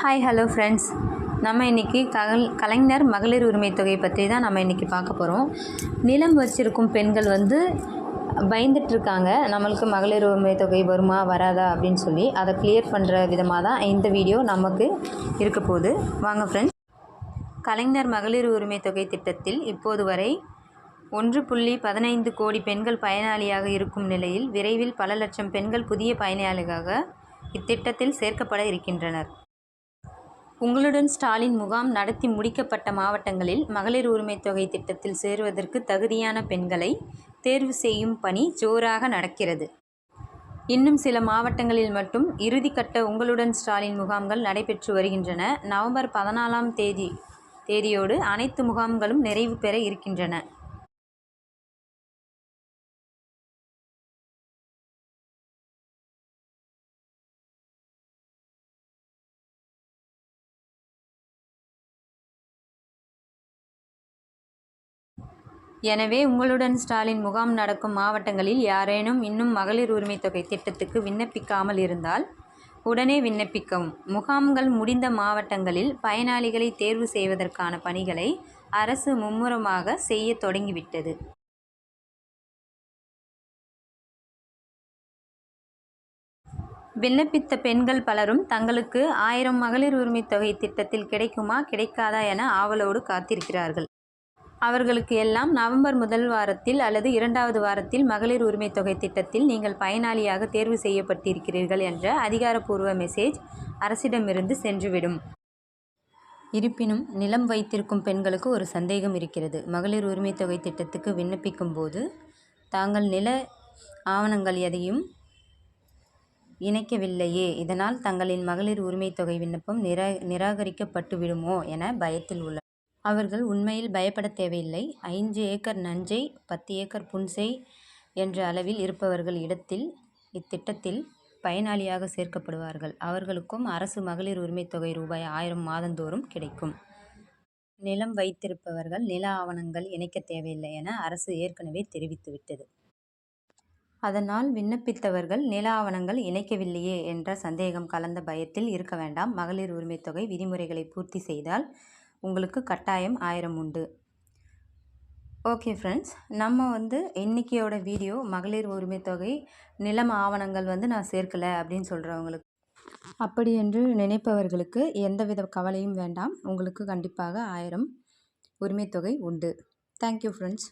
Hi hello friends நம்ம இன்றைக்கி கல் கலைஞர் மகளிர் உரிமை தொகை பற்றி தான் நம்ம இன்றைக்கி பார்க்க போகிறோம் நிலம் வச்சிருக்கும் பெண்கள் வந்து பயந்துட்டுருக்காங்க நம்மளுக்கு மகளிர் உரிமை தொகை வருமா வராதா அப்படின்னு சொல்லி அதை கிளியர் பண்ணுற விதமாக தான் இந்த வீடியோ நமக்கு இருக்க போகுது. வாங்க ஃப்ரெண்ட்ஸ் கலைஞர் மகளிர் உரிமை தொகை திட்டத்தில் இப்போது வரை ஒன்று புள்ளி பதினைந்து கோடி பெண்கள் பயனாளியாக இருக்கும் நிலையில் விரைவில் பல லட்சம் பெண்கள் புதிய பயனாளிகளாக இத்திட்டத்தில் சேர்க்கப்பட இருக்கின்றனர். உங்களுடன் ஸ்டாலின் முகாம் நடத்தி முடிக்கப்பட்ட மாவட்டங்களில் மகளிர் உரிமை தொகை திட்டத்தில் சேருவதற்கு தகுதியான பெண்களை தேர்வு செய்யும் பணி ஜோராக நடக்கிறது. இன்னும் சில மாவட்டங்களில் மட்டும் இறுதிக்கட்ட உங்களுடன் ஸ்டாலின் முகாம்கள் நடைபெற்று வருகின்றன. நவம்பர் பதினாலாம் தேதி தேதியோடு அனைத்து முகாம்களும் நிறைவு பெற இருக்கின்றன. எனவே உங்களுடன் ஸ்டாலின் முகாம் நடக்கும் மாவட்டங்களில் யாரேனும் இன்னும் மகளிர் உரிமைத் தொகை திட்டத்துக்கு விண்ணப்பிக்காமல் இருந்தால் உடனே விண்ணப்பிக்கவும். முகாம்கள் முடிந்த மாவட்டங்களில் பயனாளிகளை தேர்வு செய்வதற்கான பணிகளை அரசு மும்முரமாக செய்ய தொடங்கிவிட்டது. விண்ணப்பித்த பெண்கள் பலரும் தங்களுக்கு ஆயிரம் மகளிர் உரிமைத் தொகை திட்டத்தில் கிடைக்குமா கிடைக்காதா என ஆவலோடு காத்திருக்கிறார்கள். அவர்களுக்கு எல்லாம் நவம்பர் முதல் வாரத்தில் அல்லது இரண்டாவது வாரத்தில் மகளிர் உரிமை தொகை திட்டத்தில் நீங்கள் பயனாளியாக தேர்வு செய்யப்பட்டிருக்கிறீர்கள் என்ற அதிகாரப்பூர்வ மெசேஜ் அரசிடமிருந்து சென்றுவிடும். இருப்பினும் நிலம் வைத்திருக்கும் பெண்களுக்கு ஒரு சந்தேகம் இருக்கிறது. மகளிர் உரிமை தொகை திட்டத்துக்கு விண்ணப்பிக்கும் போது தாங்கள் நில ஆவணங்கள் எதையும் இணைக்கவில்லையே இதனால் தங்களின் மகளிர் உரிமை தொகை விண்ணப்பம் நிரா நிராகரிக்கப்பட்டு விடுமோ என பயத்தில் உள்ளனர் அவர்கள் உண்மையில் பயப்பட தேவையில்லை. ஐந்து ஏக்கர் நஞ்சை பத்து ஏக்கர் புன்செய் என்ற அளவில் இருப்பவர்கள் இடத்தில் இத்திட்டத்தில் பயனாளியாக சேர்க்கப்படுவார்கள். அவர்களுக்கும் அரசு மகளிர் உரிமைத் தொகை ரூபாய் ஆயிரம் மாதந்தோறும் கிடைக்கும். நிலம் வைத்திருப்பவர்கள் நில ஆவணங்கள் இணைக்க தேவையில்லை என அரசு ஏற்கனவே தெரிவித்துவிட்டது. அதனால் விண்ணப்பித்தவர்கள் நில ஆவணங்கள் இணைக்கவில்லையே என்ற சந்தேகம் கலந்த பயத்தில் இருக்க வேண்டாம். மகளிர் உரிமைத் தொகை விதிமுறைகளை பூர்த்தி செய்தால் உங்களுக்கு கட்டாயம் ஆயிரம் உண்டு. ஓகே ஃப்ரெண்ட்ஸ் நம்ம வந்து இன்றைக்கியோட வீடியோ மகளிர் உரிமை தொகை நிலம் ஆவணங்கள் வந்து நான் சேர்க்கலை அப்படின்னு சொல்கிறவங்களுக்கு அப்படி என்று நினைப்பவர்களுக்கு எந்தவித கவலையும் வேண்டாம். உங்களுக்கு கண்டிப்பாக ஆயிரம் உரிமைத்தொகை உண்டு. Thank you friends